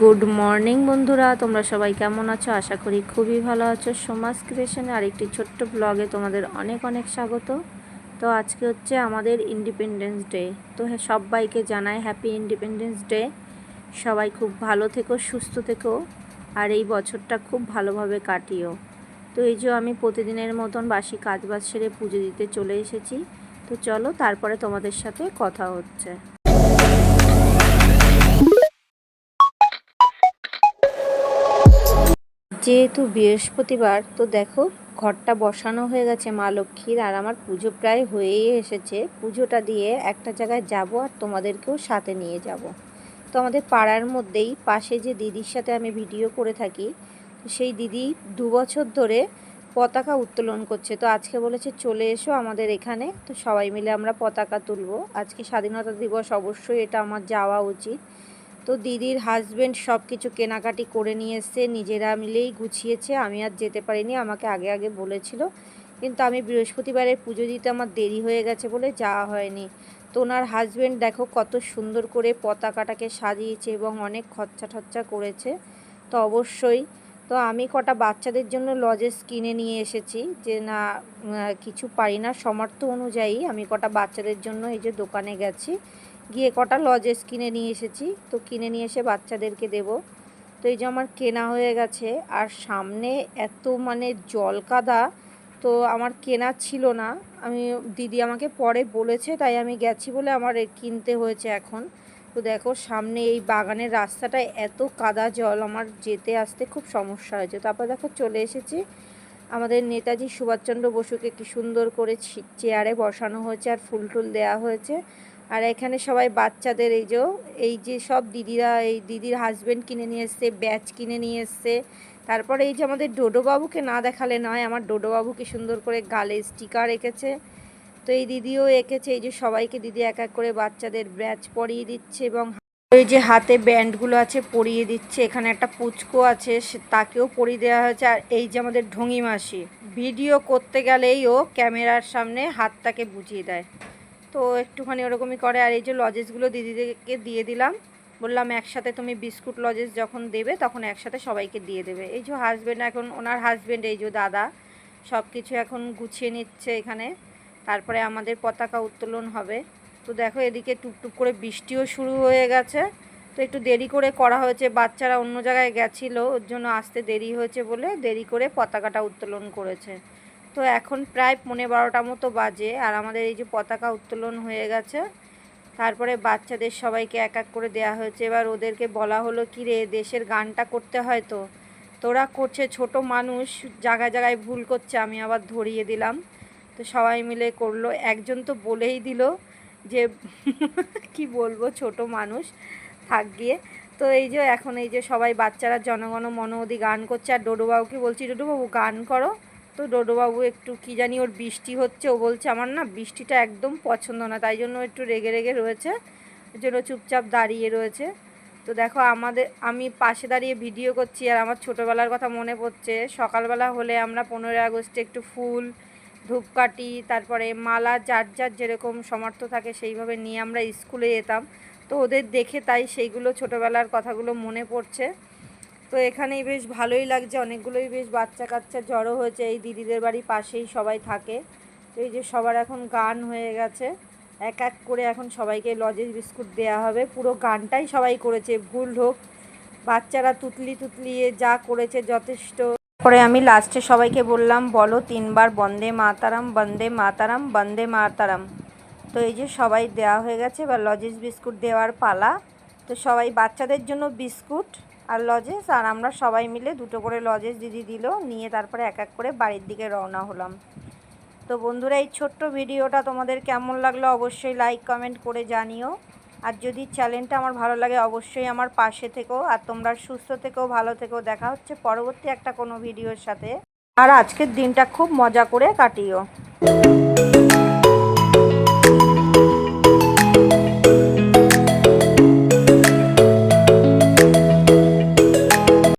Good morning বন্ধুরা, তোমরা সবাই কেমন আছো? আশা করি খুবই ভালো আছো। সমাজ ক্রিয়েশনে আরেকটি ছোট্ট ব্লগে তোমাদের অনেক অনেক স্বাগত। তো আজকে হচ্ছে আমাদের ইন্ডিপেন্ডেন্স ডে তো হ্যাঁ সবাইকে জানাই হ্যাপি ইন্ডিপেন্ডেন্স ডে সবাই খুব ভালো থেকো, সুস্থ থেকো, আর এই বছরটা খুব ভালোভাবে কাটিও। তো এই যে আমি প্রতিদিনের মতন বাসি কাজ বাজ সেরে পুজো দিতে চলে এসেছি। তো চলো, তারপরে তোমাদের সাথে কথা হচ্ছে। যেহেতু বৃহস্পতিবার, তো দেখো ঘরটা বসানো হয়ে গেছে মা লক্ষ্মীর, আর আমার পুজো প্রায় হয়েই এসেছে। পুজোটা দিয়ে একটা জায়গায় যাব আর তোমাদেরকেও সাথে নিয়ে যাব। তো আমাদের পাড়ার মধ্যেই পাশে যে দিদির সাথে আমি ভিডিও করে থাকি সেই দিদি দু বছর ধরে পতাকা উত্তোলন করছে। তো আজকে বলেছে চলে এসো আমাদের এখানে, তো সবাই মিলে আমরা পতাকা তুলবো। আজকে স্বাধীনতা দিবস অবশ্যই এটা আমার যাওয়া উচিত। তো দিদির হাজবেন্ড সব কিছু কেনাকাটি করে নিয়ে এসছে, নিজেরা মিলেই গুছিয়েছে। আমি আর যেতে পারিনি, আমাকে আগে আগে বলেছিল। কিন্তু আমি বৃহস্পতিবারের পুজো দিতে আমার দেরি হয়ে গেছে বলে যাওয়া হয়নি। তো ওনার হাজবেন্ড দেখো কত সুন্দর করে পতাকাটাকে সাজিয়েছে এবং অনেক খরচা টচ্চা করেছে। তো অবশ্যই, তো আমি কটা বাচ্চাদের জন্য লজেস কিনে নিয়ে এসেছি যে না কিছু পারি না। সমর্থ অনুযায়ী আমি কটা বাচ্চাদের জন্য এই যে দোকানে গেছি। গিয়ে কটা লজেস কিনে নিয়ে এসেছি। তো কিনে নিয়ে এসে বাচ্চাদেরকে দেব। তো এই যে আমার কেনা হয়ে গেছে। আর সামনে এত মানে জল কাদা তো আমার কেনা ছিল না। আমি, দিদি আমাকে পরে বলেছে, তাই আমি গেছি বলে আমার কিনতে হয়েছে এখন। তো দেখো, সামনে এই বাগানের রাস্তাটায় এত কাদা জল, আমার যেতে আসতে খুব সমস্যা হয়েছে। তারপর দেখো, চলে এসেছি। আমাদের নেতাজি সুভাষচন্দ্র বসুকে কি সুন্দর করে চেয়ারে বসানো হয়েছে, আর ফুল টুল দেওয়া হয়েছে। আর এখানে সবাই বাচ্চাদের এই যে এই যে সব দিদিরা, এই দিদির হাজব্যান্ড কিনে নিয়ে এসছে ব্যাচ কিনে নিয়ে এসছে। তারপরে এই যে আমাদের ডোডোবাবুকে না দেখালে নয়, আমার ডোডোবাবু কি সুন্দর করে গালে স্টিকার এঁকেছে। তো এই দিদিও এঁকেছে, এই যে সবাইকে দিদি এক এক করে বাচ্চাদের ব্যাচ পরিয়ে দিচ্ছে এবং এই যে হাতে ব্যান্ডগুলো আছে পরিয়ে দিচ্ছে। এখানে একটা পুচকো আছে তাকেও পরিয়ে দেওয়া হয়েছে। আর এই যে আমাদের ঢঙি মাসি ভিডিও করতে গেলেই ও ক্যামেরার সামনে হাতটাকে বুঝিয়ে দেয়। তো একটুখানি ওরকমই করে, আর এই যে লজেসগুলো দিদিদেরকে দিয়ে দিলাম, বললাম একসাথে তুমি বিস্কুট লজেস যখন দেবে তখন একসাথে সবাইকে দিয়ে দেবে। এই যে হাজব্যান্ড এখন, ওনার হাজব্যান্ড এই যে দাদা সব কিছু এখন গুছিয়ে নিচ্ছে এখানে। তারপরে আমাদের পতাকা উত্তোলন হবে। তো দেখো এদিকে টুকটুক করে বৃষ্টিও শুরু হয়ে গেছে। তো একটু দেরি করে করা হয়েছে, বাচ্চারা অন্য জায়গায় গেছিল, ওর জন্য আসতে দেরি হয়েছে বলে দেরি করে পতাকাটা উত্তোলন করেছে। তো এখন প্রায় পৌনে বারোটা মতো বাজে আর আমাদের এই যে পতাকা উত্তোলন হয়ে গেছে। তারপরে বাচ্চাদের সবাইকে এক এক করে দেয়া হয়েছে। এবার ওদেরকে বলা হলো, কি রে, দেশের গানটা করতে হয় তো? তোরা করছে ছোট মানুষ, জায়গায় জায়গায় ভুল করছে, আমি আবার ধরিয়ে দিলাম। তো সবাই মিলে করল। একজন তো বলেই দিল যে, কি বলব, ছোট মানুষ, থাক গিয়ে। তো এই যে, এখন এই যে সবাই বাচ্চারা জনগণ মন অধি গান করছে। আর ডোডোবাবুকে বলছি, ডোডোবাবু, গান করো। তো ডোডোবাবু একটু কি জানি ওর বৃষ্টি হচ্ছে, ও বলছে আমার না বৃষ্টিটা একদম পছন্দ না, তাই জন্য একটু রেগে রেগে রয়েছে ওই জন্য চুপচাপ দাঁড়িয়ে রয়েছে। তো দেখো আমাদের, আমি পাশে দাঁড়িয়ে ভিডিও করছি আর আমার ছোটোবেলার কথা মনে পড়ছে। সকালবেলা হলে আমরা পনেরোই আগস্টে একটু ফুল, ধূপকাঠি, তারপরে মালা, যার যার যেরকম সমর্থ থাকে সেইভাবে নিয়ে আমরা স্কুলে যেতাম। তো ওদের দেখে তাই সেইগুলো ছোটোবেলার কথাগুলো মনে পড়ছে। তো এখানেই বেশ ভালোই লাগছে, অনেকগুলোই বেশ বাচ্চা কাচ্চা জড়ো হয়েছে, এই দিদিদের বাড়ি পাশেই সবাই থাকে। তো এই যে সবার এখন গান হয়ে গেছে, এক এক করে এখন সবাইকে লজেস বিস্কুট দেওয়া হবে। পুরো গানটাই সবাই করেছে, ভুল হোক, বাচ্চারা তুতলি তুতলিয়ে যা করেছে যথেষ্ট। পরে আমি লাস্টে সবাইকে বললাম, বলো তিনবার, বন্দে মাতারাম বন্দে মাতারাম বন্দে মাতারাম। তো এই যে সবাই দেওয়া হয়ে গেছে, এবার লজেস বিস্কুট দেওয়ার পালা। তো সবাই বাচ্চাদের জন্য বিস্কুট। আর লজেস আর আমরা সবাই মিলে দুটো করে লজেস দিদি দিল, নিয়ে তারপরে এক এক করে বাড়ির দিকে রওনা হলাম। তো বন্ধুরা, এই ছোট্ট ভিডিওটা তোমাদের কেমন লাগল অবশ্যই লাইক কমেন্ট করে জানিও। আর যদি চ্যানেলটা আমার ভালো লাগে, অবশ্যই আমার পাশে থেকো। আর তোমরা সুস্থ থেকো, ভালো থেকো। দেখা হচ্ছে পরবর্তী একটা কোনো ভিডিওর সাথে। আর আজকের দিনটা খুব মজা করে কাটিও।